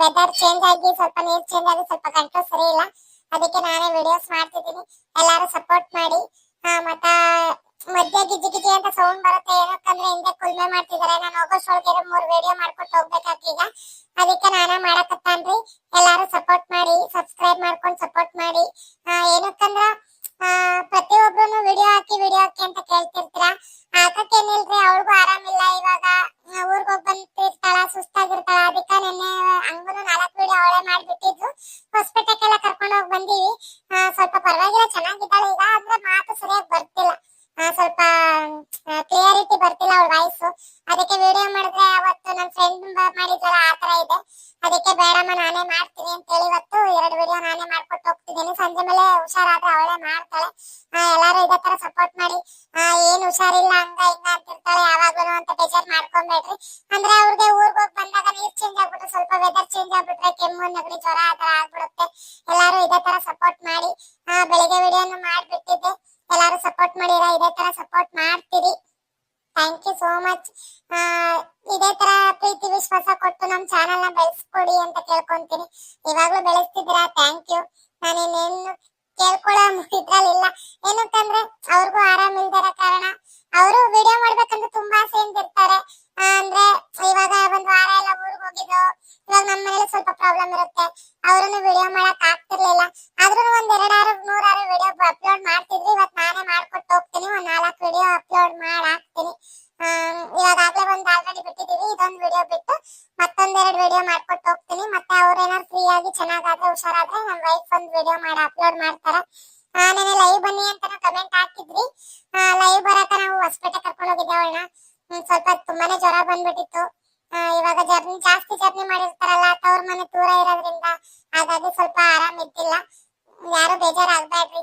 Weather change ಆಗಿ, ಸ್ವಲ್ಪ ನೀರ್ ಚೇಂಜ್ ಆಗಿ, ಸ್ವಲ್ಪ ಕಂಟ್ರೋಲ್ ಸರಿ ಇಲ್ಲ. ಅದಕ್ಕೆ ನಾನೇ ವಿಡಿಯೋಸ್ ಮಾಡ್ತಿದ್ದೀನಿ. ಎಲ್ಲರೂ ಸಪೋರ್ಟ್ ಮಾಡಿ. ಮತ್ತ ಮಧ್ಯ ಗಿಜಿ ಗಿಜಿ ಅಂತ ಸೌಂಡ್ ಬರುತ್ತೆ. ಏನಕ್ಕಂದ್ರೆ ಹಿಂದೆ ಕುಲ್ಮೆ ಮಾಡ್ತಿದಾರೆ. ನಾನು ಹೋಗೋಷ್ಟೊಳಗೆ ಮೂರ್ ವಿಡಿಯೋ ಮಾಡ್ಕೊಟ್ಟು ಹೋಗ್ಬೇಕಾಗೀಗ ಅದಕ್ಕೆ ನಾನೇ ಮಾಡಕತ್ತಾನ್ರಿ. ಎಲ್ಲಾರು ಸಪೋರ್ಟ್ ಮಾಡಿ ಸಬ್ಸ್ಕ್ರೈಬ್ ಮಾಡ್ಕೊಂಡು ಸಪೋರ್ಟ್ ಮಾಡಿ. ಏನಕ್ಕಂದ್ರ ಆ, ಅದಕ್ಕೆ ವಿಡಿಯೋ ಮಾಡಿದ್ರೆ ಅವತ್ತು ನನ್ನ ಫ್ರೆಂಡ್ ಮಾಡಿದ್ರಲ್ಲ, ಆ ತರ ಇದೆ. ಅದಕ್ಕೆ ಬೇಡಮ್ಮ, ನಾನೇ ಮಾಡ್ತೀನಿ ಅಂತ ಹೇಳಿ ಇವತ್ತು ಎರಡು ವಿಡಿಯೋ ನಾನೇ ಮಾಡ್ಕೊಟ್ಟು ಹೋಗ್ತಿದ್ದೀನಿ. ಸಂಜೆ ಮೇಲೆ ಹುಷಾರಾದ್ರೆ ಅವಳೇ ಮಾಡ್ತಾಳೆ. ಎಲ್ಲರೂ ಇದೇ ತರ ಸಪೋರ್ಟ್ ಮಾಡಿ. ಏನು ಹುಷಾರಿಲ್ಲ, ಹಂಗ ಹಿಂಗ ಅಂತಿರ್ತಾಳೆ, ಯಾವಾಗ್ಲೂ ಅಂತ ಬೇಜಾರ್ ಮಾಡ್ಕೊಂಬೇಡ್ರಿ. ಅಂದ್ರೆ ಅವ್ರಿಗೆ ಊರ್ಗ್ ಹೋಗಿ ಬಂದಾಗ ನೀರ್ ಚೇಂಜ್ ಆಗ್ಬಿಟ್ರೆ ಸ್ವಲ್ಪ ವೆದರ್ ಚೇಂಜ್ ಆಗ್ಬಿಟ್ರೆ ಕೆಮ್ಮು, ನೆಗಡಿ ಜ್ವರ ಆ ತರ ಆಗ್ಬಿಡುತ್ತೆ. ಎಲ್ಲರೂ ಇದೇ ತರ ಸಪೋರ್ಟ್ ಮಾಡಿ. ಬೆಳಿಗ್ಗೆ ವಿಡಿಯೋನು ಮಾಡ್ಬಿಟ್ಟಿದ್ದೆ. ಎಲ್ಲರೂ ಸಪೋರ್ಟ್ ಮಾಡಿರ, ಇದೇ ತರ ಸಪೋರ್ಟ್ ಮಾಡ್ತೀರಿ. ಥ್ಯಾಂಕ್ ಯು ಸೋ ಮಚ್ ಇದೇ ತರ ಪ್ರೀತಿ ವಿಶ್ವಾಸ ಕೊಟ್ಟು ನಮ್ ಚಾನೆಲ್ನ ಬೆಳೆಸ್ಕೊಡಿ ಅಂತ ಕೇಳ್ಕೊಂತೀನಿ. ಇವಾಗ್ಲೂ ಬೆಳೆಸ್ತಿದ್ದೀರಾ? ಥ್ಯಾಂಕ್ ಯು ನಾನು ಇನ್ನೇನು ಕೇಳ್ಕೊಳ್ಳೋ ಇದ್ರಲ್ಲಿಲ್ಲ. ಏನಕ್ಕಂದ್ರೆ, ಅವ್ರಿಗೂ ಆರಾಮ ಇಲ್ದಿರೋ ಕಾರಣ ಅವರು ವಿಡಿಯೋ ಮಾಡ್ಬೇಕಂದ್ರೆ ತುಂಬಾ ಆಸೆಯಿಂದ ಇರ್ತಾರೆ. ಅಂದ್ರೆ ಇವಾಗ ಒಂದ್ ವಾರ ಎಲ್ಲ ಊರಿಗೆ ಹೋಗಿದ್ದು, ಇವಾಗ ನಮ್ಮ ಮನೇಲಿ ಸ್ವಲ್ಪ ಪ್ರಾಬ್ಲಮ್ ಇರುತ್ತೆ. ಅವ್ರನ್ನು ವಿಡಿಯೋ ಮಾಡಕ್ ಆಗ್ತಿರ್ಲಿಲ್ಲ. ಆದ್ರೂ ಒಂದ್ ಎರಡಾರು ನೂರಾರು ವಿಡಿಯೋ ಅಪ್ಲೋಡ್ ಮಾಡ್ತಿದ್ವಿ. ಇವತ್ ನಾನೇ ಮಾಡ್ಕೊಟ್ಟು ಹೋಗ್ತೀನಿ. ಒಂದ್ ನಾಲ್ಕು ವಿಡಿಯೋ ಅಪ್ಲೋಡ್ ಮಾಡಿ ವಿಡಿಯೋ ಮಾಡ್ಕೊಟ್ಟು ಹೋಗ್ತೀನಿ. ಮತ್ತೆ ಅವ್ರೇನಾದ್ರು ಫ್ರೀ ಆಗಿ ಚೆನ್ನಾಗಾದ್ರೆ ಹುಷಾರಾದ್ರೆ ನಮ್ ವೈಫ್ ಒಂದ್ ವಿಡಿಯೋ ಮಾಡಿ ಅಪ್ಲೋಡ್ ಮಾಡ್ತಾರೆ. ಆ, ನೆನ್ನೆ ಲೈವ್ ಬನ್ನಿ ಅಂತ ಕಮೆಂಟ್ ಹಾಕಿದ್ರಿ. ಲೈವ್ ಬರಕ ನಾವು ಹೊಸಪೇಟೆ ಕರ್ಕೊಂಡು ಹೋಗಿದ್ದೆ ಅವಳನ್ನ. ಸ್ವಲ್ಪ ತುಂಬಾನೇ ಜ್ವರ ಬಂದ್ಬಿಟ್ಟಿತ್ತು. ಇವಾಗ ಜರ್ನಿ ಜಾಸ್ತಿ ಜರ್ನಿ ಮಾಡಿರ್ತಾರಲ್ಲ ತವ್ರ ಮನೆ ದೂರ ಇರೋದ್ರಿಂದ ಹಾಗಾಗಿ ಸ್ವಲ್ಪ ಆರಾಮ್ ಇದ್ದಿಲ್ಲ. ಯಾರು ಬೇಜಾರಾಗ್ಬೇಡ್ರಿ.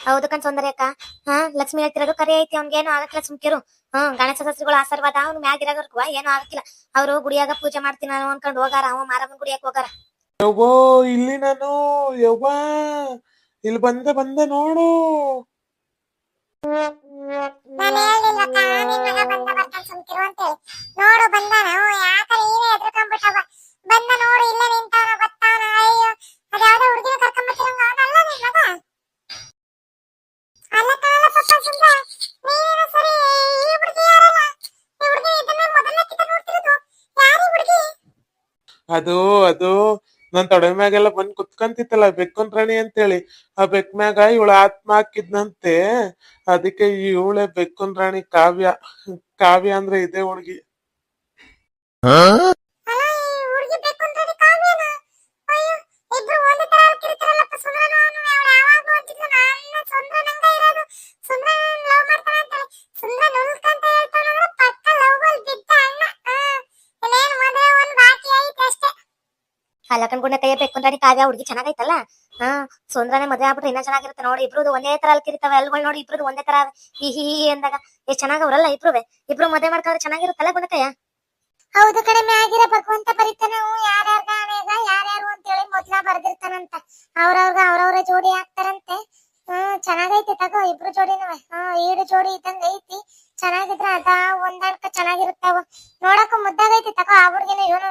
ಹೌದು ಕಣ್ ಸೌಂದರ್ಯ ಅಕ್ಕ ಹಾ ಲಕ್ಷ್ಮಿ ಹೇಳ್ತಿರೋದು ಕರೆ ಐತಿ ಅವ್ನ್ಗೇನು ಆಗಕ್ಕಿಲ್ಲ ಸುಮ್ಕಿರು. ಹ್ಮ್ ಗಣೇಶ ಶಾಸ್ತ್ರಿಗಳ ಆಶೀರ್ವಾದ ಅವ್ನು ಮ್ಯಾಗ ಇರೋರ್ಗುವ ಏನು ಆಗಕ್ಕಿಲ್ಲ ಅವ್ರು ಗುಡಿಯಾಗ ಪೂಜೆ ಮಾಡ್ತೀನಿ ನಾನು ಅನ್ಕೊಂಡು ಹೋಗಾರ ಅವ ಮಾರಮ್ಮನ ಗುಡಿಯಾಕ ಹೋಗಾರ. ಯವ್ವೋ ಇಲ್ಲಿ ನಾನು ಯವ್ವ ಇಲ್ಲಿ ಬಂದೆ ಬಂದೆ ನೋಡು. ನಾನು ಬಂದ ನೋಡು ಬಂದಾನ. ಹ್ಞೂ ಯಾಕ ನೀನೇ ಎದ್ರುಕೊಂಡ್ಬಿಟ್ಟವ ಬಂದ ನೋಡು ಇಲ್ಲೇ ನಿಂತಾನ ಬರ್ತಾನ ಅಯ್ಯೋ ಅದ್ಯಾವ್ದೋ ಹುಡುಗಿನ ಕರ್ಕೊಂಡ್ಬರ್ತಿರಂಗ ಅವನಲ್ಲ ನಿನ್ ಮಗ? ಅಲ್ಲ ಕಾಲ ಪಪ್ಪ ಅದು ಅದು. ನನ್ ತೊಡೆ ಮ್ಯಾಗೆಲ್ಲ ಬಂದ್ ಕುತ್ಕಂತಿತ್ತಲ್ಲ ಬೆಕ್ಕನ್ ರಾಣಿ ಅಂತೇಳಿ. ಆ ಬೆಕ್ ಮ್ಯಾಗ ಇವಳ ಆತ್ಮ ಹಾಕಿದ್ನಂತೆ. ಅದಕ್ಕೆ ಇವಳೆ ಬೆಕ್ಕನ್ ರಾಣಿ ಕಾವ್ಯ. ಕಾವ್ಯ ಅಂದ್ರೆ ಇದೇ ಹುಡುಗಿ. ಅಲ್ಲ ಕೈ ಬೇಕು ಬೇಕಂದ್ರೆ ಕಾವ್ಯ ಹುಡುಗಿ ಚೆನ್ನಾಗೈತಲ್ಲ? ಹಾ, ಸುಂದ್ರನೆ ಮದ್ವೆ ಆಗ್ಬಿಟ್ರೆ ಇನ್ನ ಚೆನ್ನಾಗಿರುತ್ತೆ ನೋಡಿ. ಇಬ್ರು ಒಂದೇ ತರ ಅಲ್ಕಿರ್ತಾವೆ ಎಲ್ಗಳು ನೋಡಿ ಇಬ್ರು ಒಂದೇ ತರ ಹಿ ಹಿ ಅಂದಾಗ. ಎಷ್ಟ್ ಚೆನ್ನಾಗವ್ರಲ್ಲ ಇಬ್ರುವೆ? ಇಬ್ರು ಮದ್ವೆ ಮಾಡ್ಕೊಂಡ್ರೆ ಚೆನ್ನಾಗಿರುತ್ತಲ್ಲ ಗುಣಕಯ್ಯ? ಹೌದು ಕಡಿಮೆ ಆಗಿರೋ ಭಗವಂತ ಬರೀತಾನ. ಯಾರ್ಯಾರ್ಗ ಆಮೇಗ ಅಂತ ಹೇಳಿ ಮೊದ್ಲ ಬರ್ದಿರ್ತಾನಂತ. ಅವ್ರವ್ರಗ ಅವ್ರವ್ರ ಜೋಡಿ ಆಗ್ತಾರಂತೆ. ಹ್ಮ್ ಚೆನ್ನಾಗೈತಿ ತಗೋ ಇಬ್ರು ಜೋಡಿನವೆ ಹಾ ಏಳು ಜೋಡಿ ಇದ್ದಂಗ ಐತಿ. ಚೆನ್ನಾಗಿದ್ರ ಅದ ಹೊಂದಾಣಿಕ ಚೆನ್ನಾಗಿರುತ್ತಾವ. ನೋಡಕ್ಕ ಮುದ್ದಾಗೈತಿ ತಗೋ ಆ ಇವನು.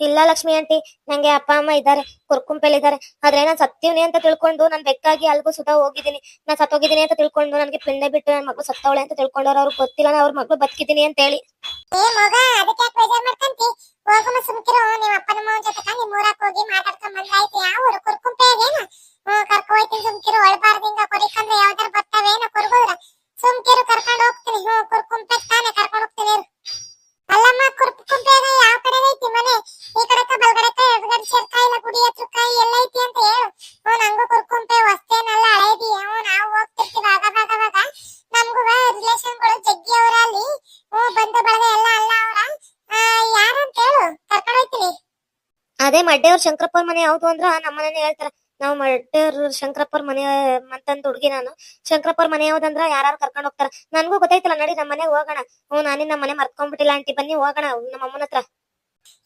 ಇಲ್ಲ ಲಕ್ಷ್ಮಿ ಆಂಟಿ, ನಂಗೆ ಅಪ್ಪ, ಅಮ್ಮ ಇದ್ದಾರೆ, ಕುರ್ಕುಂಪೆಲ್ ಇದ್ದಾರೆ. ಆದ್ರೆ ನಾನ್ ಸತ್ತೀವ್ನಿ ಅಂತ ತಿಳ್ಕೊಂಡು ನಾನ್ ಬೆಕ್ಕಾಗಿ ಅಲ್ಗೂ ಸುತ ಹೋಗಿದ್ದೀನಿ. ನಾನ್ ಸತ್ತೋಗಿದ್ದೀನಿ ಅಂತ ತಿಳ್ಕೊಂಡು ನನಗೆ ಪಿಂಡೆ ಬಿಟ್ಟು ನನ್ ಮಗು ಸತ್ತವಳೆ ಅಂತ ತಿಳ್ಕೊಂಡವ್ರು ಅವ್ರಿಗೆ ಗೊತ್ತಿಲ್ಲ ನಾ ಅವ್ರ ಮಗಳು ಬದುಕಿದ್ದೀನಿ ಅಂತ ಹೇಳಿ. ಸುಮ್ಕಿರು ಕರ್ಕೊ ಹೋಯ್ತೀನಿ ಸುಮ್ಕಿರು ಒಳಬಾರ್ದಿಂಗ ಕೊರಿಕಂದ್ರೆ ಅದೇ ಮಡ್ಡೆಯವ್ರ ಶಂಕರಪ್ಪರ ಮನೆ ಯಾವ್ದು ಅಂದ್ರ ನಮ್ಮ ಮನೇನೆ ಹೇಳ್ತಾರ. ನಾವು ಮಡ್ಡೆಯವ್ರ ಶಂಕರಪ್ಪರ ಮನೆ ಮಂತಂದ್ ಹುಡುಗಿ ನಾನು. ಶಂಕರಪ್ಪರ ಮನೆ ಯಾವ್ದಂದ್ರ ಯಾರು ಕರ್ಕೊಂಡ್ ಹೋಗ್ತಾರ. ನನ್ಗೂ ಗೊತ್ತೈತಲ್ಲ ನಡಿ ನಮ್ಮ ಮನೆಗ್ ಹೋಗೋಣ. ಹ್ಞೂ ನಾನಿನ್ ನಮ್ಮ ಮನೆ ಮರ್ತ್ಕೊಂಡ್ಬಿಟ್ಟಿಲ್ಲ ಆಂಟಿ ಬನ್ನಿ ಹೋಗೋಣ ನಮ್ಮ ಅಮ್ಮನ ಹತ್ರ.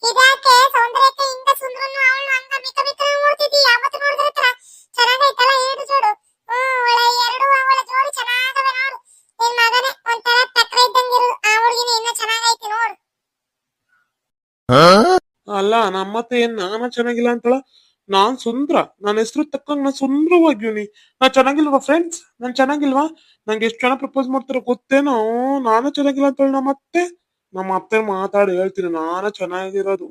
ಇದಾಕೆ ಸೌಂದರ್ಯಕ್ಕೆ ಹಿಂಗ ಸುಂದ್ರನು ಅವಳು ಹಂಗ ಬಿಕ ಬಿಕ ನೋಡ್ತಿದ್ದಿ ಯಾವತ್ತು ನೋಡಿದ್ರೆ ತರ ಚೆನ್ನಾಗೈತಲ್ಲ ಏಡು ಜೋಡು? ಹ್ಮ್ ಒಳ್ಳೆ ಎರಡು ಅವಳ ಜೋಡಿ ಚೆನ್ನಾಗವೆ ನೋಡು. ನಿನ್ ಮಗನೇ ಒಂಥರ ತಕ್ರ ಇದ್ದಂಗಿರು ಆ ಹುಡುಗಿನ ಇನ್ನ ಚೆನ್ನಾಗೈತಿ ನೋಡು. ಅಲ್ಲ ನಮ್ಮತ್ತೆ ಏನ್, ನಾನ ಚೆನ್ನಾಗಿಲ್ಲ ಅಂತಳ? ನಾನ್ ಸುಂದ್ರ. ನನ್ನ ಹೆಸರು ತಕ್ಕಂಗ್ ನಾ ಸುಂದರವಾಗಿವ್ನಿ. ನಾ ಚೆನ್ನಾಗಿಲ್ವಾ ಫ್ರೆಂಡ್ಸ್ ನಾನ್ ಚೆನ್ನಾಗಿಲ್ವಾ? ನಂಗೆ ಎಷ್ಟು ಜನ ಪ್ರಪೋಸ್ ಮಾಡ್ತಾರೋ ಗೊತ್ತೇನೋ? ನಾನು ಚೆನ್ನಾಗಿಲ್ಲ ಅಂತೇಳಿ ನಮ್ಮ ಅತ್ತೆ ನಮ್ಮ ಅತ್ತೆ ಮಾತಾಡಿ ಹೇಳ್ತೀನಿ, ನಾನು ಚೆನ್ನಾಗಿರೋದು.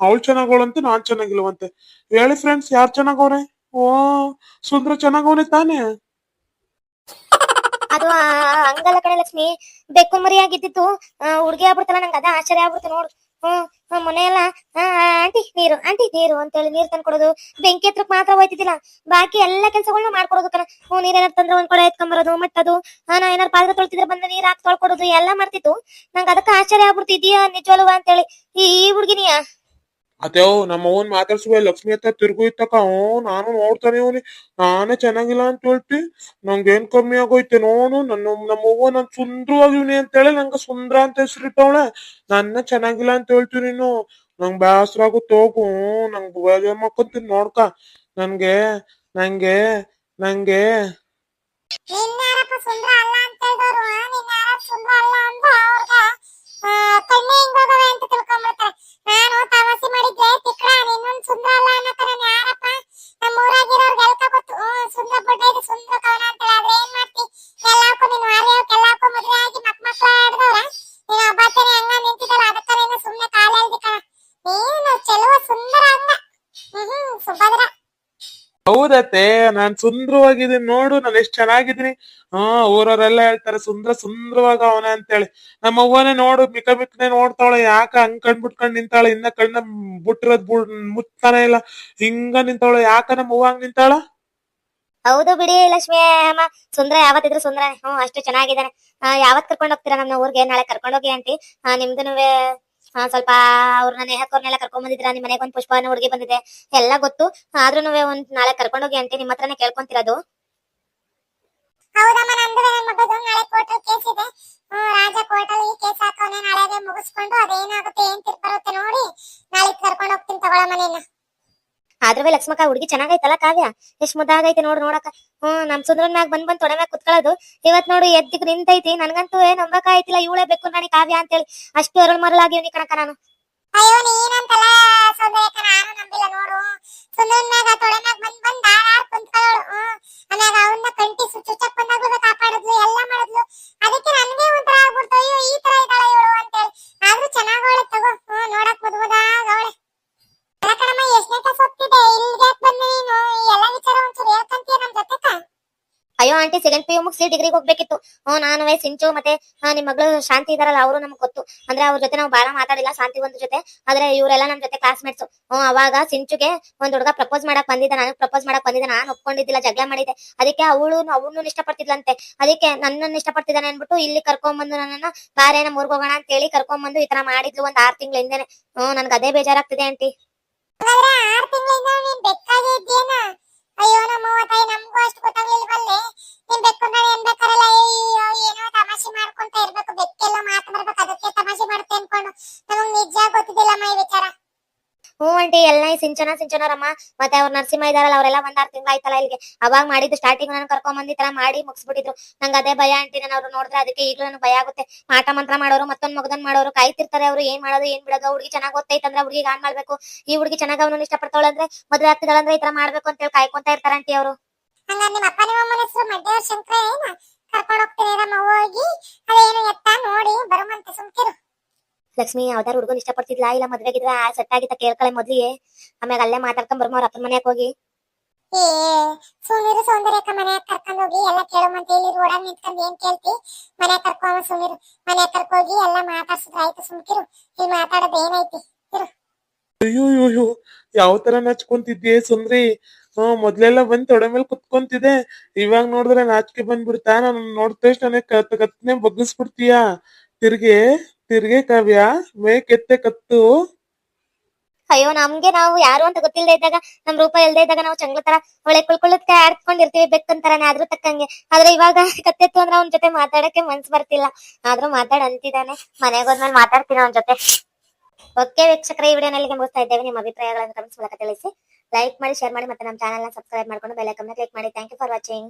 ಅವಳು ಚೆನ್ನಾಗವಳಂತೆ ನಾನ್ ಚೆನ್ನಾಗಿಲ್ವಂತೆ. ಹೇಳಿ ಫ್ರೆಂಡ್ಸ್ ಯಾರು ಚೆನ್ನಾಗವ್ರೆ? ಓ, ಸುಂದ್ರ ಚೆನ್ನಾಗವ್ನೆ ತಾನೇ? ಅದು ಹಂಗಲ್ಲ ಕಣೆ ಲಕ್ಷ್ಮಿ ಬೆಕ್ಕು ಮರಿ ಆಗಿದ್ದಿತ್ತು ಹುಡುಗಿ ಆಗ್ಬಿಡ್ತಲ್ಲ, ನಂಗೆ ಅದ ಆಶ್ಚರ್ಯ ಆಗ್ಬಿಡ್ತು ನೋಡು. ಹ್ಮ್ ಆಂಟಿ ನೀರು ಆಂಟಿ ನೀರು ಅಂತೇಳಿ ನೀರ್ ತಂದ್ಕೊಡೋದು ಬೆಂಕಿ ಹತ್ರಕ್ ಮಾತ್ರ ಹೋಯ್ತಿದ್ದಿಲ್ಲ. ಬಾಕಿ ಎಲ್ಲಾ ಕೆಲ್ಸಗಳನ್ನ ಮಾಡ್ಕೊಡೋದು ಕಣ. ಹ್ಞೂ ನೀರ್ ಏನಾರು ತಂದ್ರೆ ಒಂದ್ ಕಡೆ ಎತ್ಕೊಂಬರೋದು ಮಟ್ಟದು. ನಾ ಏನಾರು ಪಾತ್ರೆ ತೊಳ್ತಿದ್ರೆ ಬಂದ ನೀರ್ ಹಾಕಿ ತೊಳ್ಕೊಡೋದು, ಎಲ್ಲಾ ಮಾಡ್ತಿತ್ತು. ನಂಗೆ ಅದಕ್ಕೆ ಆಶ್ಚರ್ಯ ಆಗ್ಬಿಡ್ತಿದ್ಯಾ ನಿಜವಲ್ವಾ ಅಂತೇಳಿ. ಈ ಹುಡುಗಿನಿಯಾ? ಅದೇವ್ ನಮ್ಮವನ್ ಮಾತಾಡ್ಸುವ ಲಕ್ಷ್ಮಿ ಹತ್ರ ತಿರುಗು ಇತ್ತಕ ಹ್ಞೂ ನಾನು ನೋಡ್ತಾನೆ ಅವನಿ. ನಾನೇ ಚೆನ್ನಾಗಿಲ್ಲ ಅಂತ ಹೇಳ್ತಿ. ನಂಗೇನ್ ಕಮ್ಮಿ ಆಗೋಯ್ತೆ ನೋನು ನನ್ನ ನಮ್ಮವ್ವ ನನ್ ಸುಂದ್ರವಾಗಿವ್ನಿ ಅಂತೇಳಿ ನಂಗ ಸುಂದ್ರ ಅಂತ ಹೆಸರಿಟ್ಟವಳೆ ನನ್ನ ಚೆನ್ನಾಗಿಲ್ಲ ಅಂತ ಹೇಳ್ತೀನಿ ನೀನು. ನಂಗ್ ಬ್ಯಾಸರ ಆಗುತ್ತೆ ನಂಗ್ ಬೇಜಾರ್ ಮಾಡ್ಕೊಂತೀನಿ ನೋಡ್ಕ. ನನ್ಗೆ ನಂಗೆ ನಂಗೆ. ಸುಂದ್ರ ಅಲ್ಲ ಅಂತ ಸುಂದ್ರ ಅಲ್ಲ ಅಂತ ಕಣ್ಣೆ ಹಿಂಗೋಗವೆ ಅಂತ ತಿಳ್ಕೊಂಡ್ಬಿಡ್ತಾರೆ ನಾನು ತವಾಸಿ ಮಾಡಿದ್ದೆ ತಿಕ್ಕಡ ನಿನ್ನೊಂದು ಸುಂದ್ರ ಅಲ್ಲ ಅನ್ನೋ ಯಾರಪ್ಪ? ನಮ್ಮ ಊರಾಗಿರೋರ್ಗೆ ಎಲ್ಕ ಗೊತ್ತು? ಸುಂದ್ರ ಬಡ್ಡ ಇದು ಸುಂದ್ರ ಕವನ ಅಂತೇಳಿ ಹೌದತ್ತೆ, ನಾನ್ ಸುಂದರವಾಗಿದ್ದೀನಿ, ನೋಡು, ನಾನು ಎಷ್ಟ್ ಚೆನ್ನಾಗಿದ್ದೀನಿ. ಹಾ, ಊರವರೆಲ್ಲ ಹೇಳ್ತಾರೆ, ಸುಂದ್ರ, ಸುಂದರವಾಗ ಅವನ ಅಂತೇಳಿ. ನಮ್ಮ ಅವ್ವನೇ ನೋಡು ಮಿಕ್ಕ ಮಿಕ್ನೆ ನೋಡ್ತಾಳೆ, ಯಾಕ ಹಂಗ್ ಕಣ್ ಬಿಟ್ಕೊಂಡ್ ನಿಂತಾಳೆ, ಇನ್ನ ಕಣ್ಣ ಬುಟ್ಟಿರೋದ್ ಬು ಮುತ್ತಾನೆ ಇಲ್ಲ. ಹಿಂಗ ನಿಂತಾಳೆ, ಯಾಕ ನಮ್ಮ ಅವ್ವ ಹಂಗ್ ನಿಂತಾಳ? ಹೌದು ಬಿಡಿ, ಲಕ್ಷ್ಮಿ, ಅಮ್ಮ. ಸುಂದ್ರ ಯಾವತ್ತಿದ್ರು ಸುಂದರನೇ ಹ್ಮ್, ಅಷ್ಟು ಚೆನ್ನಾಗಿದ್ದಾನೆ. ಯಾವತ್ ಕರ್ಕೊಂಡು ಹೋಗ್ತೀರಾ ನಮ್ಮ ಊರಿಗೆ? ನಾಳೆ ಕರ್ಕೊಂಡೋಗಿ ಆಂಟಿ. ನಿಮ್ದು ಸ್ವಲ್ಪ ಅವ್ರನ್ನ ನೇಹಕ್ಕವ್ರನ್ನೆಲ್ಲ ಕರ್ಕೊಂಡ್ ಬಂದಿದ್ರ ನಿಮ್ಮ ಮನೆಗೆ ಒಂದು ಪುಷ್ಪವನ್ನ ಹುಡುಗಿ ಬಂದಿದೆ. ಎಲ್ಲ ಗೊತ್ತು. ಆದ್ರೂ ಒಂದ್ ನಾಳೆ ಕರ್ಕೊಂಡು ಹೋಗಿ ಅಂತೀನಿ ನಿಮ್ಮ ಹತ್ರನೇ ಕೇಳ್ಕೊಂತಿರೋದು. ಹೌದಮ್ಮ ನಾಳೆ ಕೇಸ್ ಕೇಸ್ ಮುಗಿಸ್ಕೊಂಡು ಅದೇನಾಗುತ್ತೆ ಏನ್ ತಿರ್ಪರುತ್ತೆ ನೋಡಿ. ನಾಳೆ ಕರ್ಕೊಂಡು ಹೋಗ್ತೀನಿ ತಗೊಳಮ್ಮ ನಿನ್ನ. ಆದ್ರೂ ಲಕ್ಷ್ಮಕ್ಕ ಹುಡುಗಿ ಚೆನ್ನಾಗೈತಲ್ಲ ಕಾವ್ಯ? ಎಷ್ಟ್ ಮುದ್ದಾಗೈತೆ ನೋಡ್ ನೋಡಕ ಹ್ಮ್ ನಮ್ ಸುಂದ್ರನ್ ಮ್ಯಾಗ ಬಂದ್ ಬಂದ್ ತೊಡೆ ಮ್ಯಾಗ ಕುತ್ಕೊಳ್ಳೋದು. ಇವತ್ ನೋಡು ಎದ್ದಿಗ್ ನಿಂತೈತಿ. ನನ್ಗಂತೂ ಏ ನಂಬಕ ಆಯ್ತಿಲ್ಲ. ಇವಳೇ ಬೇಕು ನಾನು ಕಾವ್ಯ ಅಂತೇಳಿ. ಅಷ್ಟು ಎರಳು ಮರಳಾಗಿವ್ನಿ ಕಣಕ ನಾನು. ಅಯ್ಯೋ, ನೀನಂತಲ್ಲ ಸೌಂದರ್ಯಕ್ಕ ನಾನು ನಂಬಿಲ್ಲ ನೋಡು. ಸುಂದರನ್ ಮ್ಯಾಗ ತೊಡೆ ಮ್ಯಾಗ ಬಂದ್ ಬಂದ್ ಆರ್ ಕುಂತ್ಕೊಳ್ಳೋಳು. ಆಮ್ಯಾಗ ಅವನ್ನ ಕಂಟಿ ಚುಚ್ಚಕ್ ಬಂದಾಗ್ಲೂ ಕಾಪಾಡಿದ್ಲು ಎಲ್ಲ. ಮುಗಿಸಿ ಡಿಗ್ರಿಗೆ ಹೋಗ್ಬೇಕಿತ್ತು. ಹ್ಮ್ ನಾನು ಸಿಂಚು ಮತ್ತೆ ನಿಮ್ ಮಗಳು ಶಾಂತಿ ಇದಾರಲ್ಲ, ಅವರು ನಮ್ಗೆ ಗೊತ್ತು. ಅಂದ್ರೆ ಅವ್ರ ಜೊತೆ ನಾವು ಬಹಳ ಮಾತಾಡಿಲ್ಲ, ಶಾಂತಿ ಒಂದ್ ಜೊತೆ. ಆದ್ರೆ ಇವರೆಲ್ಲ ನಮ್ ಜೊತೆ ಕ್ಲಾಸ್ಮೇಟ್ಸ್ ಹ್ಮ್ ಅವಾಗ ಸಿಂಚುಗೆ ಒಂದ್ ಹುಡುಗ ಪ್ರಪೋಸ್ ಮಾಡಕ್ ಬಂದಿದ್ದ, ನಾನು ಪ್ರಪೋಸ್ ಮಾಡಕ್ ಬಂದಿದ್ದ, ನಾನು ಒಪ್ಕೊಂಡಿದ್ದಿಲ್ಲ, ಜಗಳ ಮಾಡಿದ್ದೆ ಅದಕ್ಕೆ ಅವಳು ಅವನು ಇಷ್ಟಪಡ್ತಿದ್ಲಂತೆ. ಅದಕ್ಕೆ ನನ್ನನ್ನು ಇಷ್ಟಪಡ್ತಿದ್ದಾನೆ ಅನ್ಬಿಟ್ಟು ಇಲ್ಲಿ ಕರ್ಕೊಂಡ್ಬಂದು ನನ್ನನ್ನ, ಬಾರೆ ನಮ್ಮ ಹೋಗೋಣ ಅಂತ ಹೇಳಿ ಕರ್ಕೊಂಡ್ಬಂದು ಈ ತರ ಮಾಡಿದ್ಲು ಒಂದ್ ಆರ್ ತಿಂಗಳ ಹಿಂದೆನೆ. ಹ್ಮ್ ನನ್ಗೆ ಅದೇ ಬೇಜಾರಾಗ್ತಿದೆ, ಆಂಟಿ. ಸಿಂಚನ ಸಿಂಚನರಮ್ಮ ಮತ್ತೆ ಅವ್ರ ನರಸಿಂಹ ಇದಾರಲ್ಲ, ಅವರೆಲ್ಲ ಒಂದ್ ಆರ್ ತಿಂಗಳು ಆಯ್ತಲ್ಲ ಇಲ್ಲಿಗೆ. ಅವಾಗ ಮಾಡಿದ್ದು ಸ್ಟಾರ್ಟಿಂಗ್ ನಾನು ಕರ್ಕೊಂಡ್ ಬಂದಿ ತರ ಮಾಡಿ ಮುಗಿಸ್ಬಿಟ್ಟಿದ್ರು. ನಂಗೆ ಅದೇ ಭಯ ಆಂಟಿ, ನಾನು ಅವ್ರು ನೋಡಿದ್ರೆ ಅದಕ್ಕೆ ಈಗಲೂ ಭಯ ಆಗುತ್ತೆ. ಮಾಟ ಮಂತ್ರ ಮಾಡೋರು, ಮತ್ತೊಂದ್ ಮಗದನ್ ಮಾಡೋರು, ಕಾಯ್ತಿರ್ತಾರೆ ಅವ್ರು, ಏನ್ ಮಾಡೋದು, ಏನ್ ಬಿಡೋದು. ಹುಡುಗಿ ಚೆನ್ನಾಗಿ ಓದ್ತೈತಂದ್ರೆ ಹುಡುಗಿಗೆ ಆನ್ ಮಾಡ್ಬೇಕು. ಈ ಹುಡುಗಿ ಚೆನ್ನಾಗಿ ಅಂದ್ರೆ ಮದ್ವೆ ಆಗ್ತಿದ್ದಾಳಂದ್ರೆ ಈ ತರ ಮಾಡ್ಬೇಕು ಅಂತ ಹೇಳಿ ಕಾಯ್ಕೊಂತ ಇರ್ತಾರೆ ಆಂಟಿ ಅವರು. ಹಂಗ ಅಪ್ಪ ಹೆಸರು ಕರ್ಕೊಂಡು ಹೋಗಿ, ಅದೇನು ಎತ್ತ ನೋಡಿ ಬರುಮಂತೆ ಸುಮ್ಕಿರು. ಲಕ್ಷ್ಮಿ ಯಾವ್ದಾರು ಹುಡುಗನ್ ಇಷ್ಟಪಡ್ತಿದ್ಲಾ? ಇಲ್ಲ ಮದ್ವೆಗಿದ್ರ ಸೆಟ್ ಆಗಿತ್ತ ಕೇಳ್ಕಳೆ ಮೊದ್ಲಿಗೆ. ಆಮ್ಯಾಗ ಅಲ್ಲೇ ಮಾತಾಡ್ಕೊಂಡ್ ಬರ್ಮ ಅವ್ರ ಅಪ್ಪನ ಮನ್ಯಾಗ ಹೋಗಿ. ಏ ಸುಮೀರು ಸೌಂದರ್ಯಕ್ಕ ಮನ್ಯಾಗ ಕರ್ಕೊಂಡ್ ಹೋಗಿ ಎಲ್ಲ ಕೇಳುಮಂತ ಹೇಳಿ ರೋಡಾಗ ನಿಂತ್ಕೊಂಡ್ ಏನ್ ಕೇಳ್ತಿ? ಮನ್ಯಾಗ ಕರ್ಕೊಂಡ್ ಸುಮೀರು ಮನ್ಯಾಗ ಕರ್ಕೋಗಿ ಎಲ್ಲ ಮಾತಾಡ್ಸಿದ್ರ. ಆಯ್ತು ಸುಮ್ಕಿರು. ಇಲ್ಲಿ ಮಾತಾಡೋದು ಏನೈತಿ ಇರು. ಅಯ್ಯೋ ಅಯ್ಯೋ ಯಾವ ತರ ನಾಚ್ಕೊಂತಿದ್ಯೆ ಸುಂದ್ರಿ? ಹ್ಮ್ ಮೊದ್ಲೆಲ್ಲ ಬಂದ್ ತೊಡೆ ಮೇಲೆ ಕುತ್ಕೊಂತಿದೆ ಇವಾಗ ನೋಡಿದ್ರೆ ನಾಚಿಕೆ ಬಂದ್ಬಿಡ್ತಾ. ನಾನು ನೋಡ್ತಾ ತಕ್ಷಣ ಕತ್ ಕತ್ನೆ ಬಗ್ಗಿಸ್ಬಿಡ್ತೀಯ? ತಿರ್ಗೆ ತಿರ್ಗೆ ಕಾವ್ಯ ಮೇಕೆತ್ತೆ ಕತ್ತು ಅಯ್ಯೋ, ನಮ್ಗೆ ನಾವು ಯಾರು ಅಂತ ಗೊತ್ತಿಲ್ಲದೆ ಇದ್ದಾಗ, ನಮ್ ರೂಪ ಇಲ್ದೇ ಇದ್ದಾಗ ನಾವು ಚಂಗ್ಲ ತರ ಒಳ್ಳೆ ಕುಳ್ಕೊಳ್ಳೋದಕ್ಕೆ ಆಡ್ಕೊಂಡಿರ್ತೀವಿ ಬೆಕ್ಕಂತಾರನೆ ಆದ್ರೂ ತಕ್ಕಂಗೆ. ಆದ್ರೆ ಇವಾಗ ಕತ್ತೆತ್ತು ಅಂದ್ರೆ ಅವ್ನ ಜೊತೆ ಮಾತಾಡಕ್ಕೆ ಮನ್ಸ್ ಬರ್ತಿಲ್ಲ. ಆದ್ರೂ ಮಾತಾಡ ಅಂತಿದ್ದಾನೆ. ಮನೆಗೆ ಹೋದ್ಮೇಲೆ ಮಾತಾಡ್ತೀನಿ ಅವನ ಜೊತೆ. ಓಕೆ ವೀಕ್ಷಕರ, ಈ ವಿಡಿಯೋನಲ್ಲಿ ಮುಗಿಸ್ತಾ ಇದ್ದೇವೆ. ನಿಮ್ಮ ಅಭಿಪ್ರಾಯಗಳನ್ನು ಕಮೆಂಟ್ಸ್ ಮೂಲಕ ತಿಳಿಸಿ. ಲೈಕ್ ಮಾಡಿ ಶೇರ್ ಮಾಡಿ ಮತ್ತೆ ನಮ್ಮ ಚಾನಲ್ನ ಸಬ್ಸ್ಕ್ರೈಬ್ ಮಾಡ್ಕೊಂಡು ಬೆಲ್ ಕಮ್ಮಿ ಕ್ಲಿಕ್ ಮಾಡಿ. Thank you for watching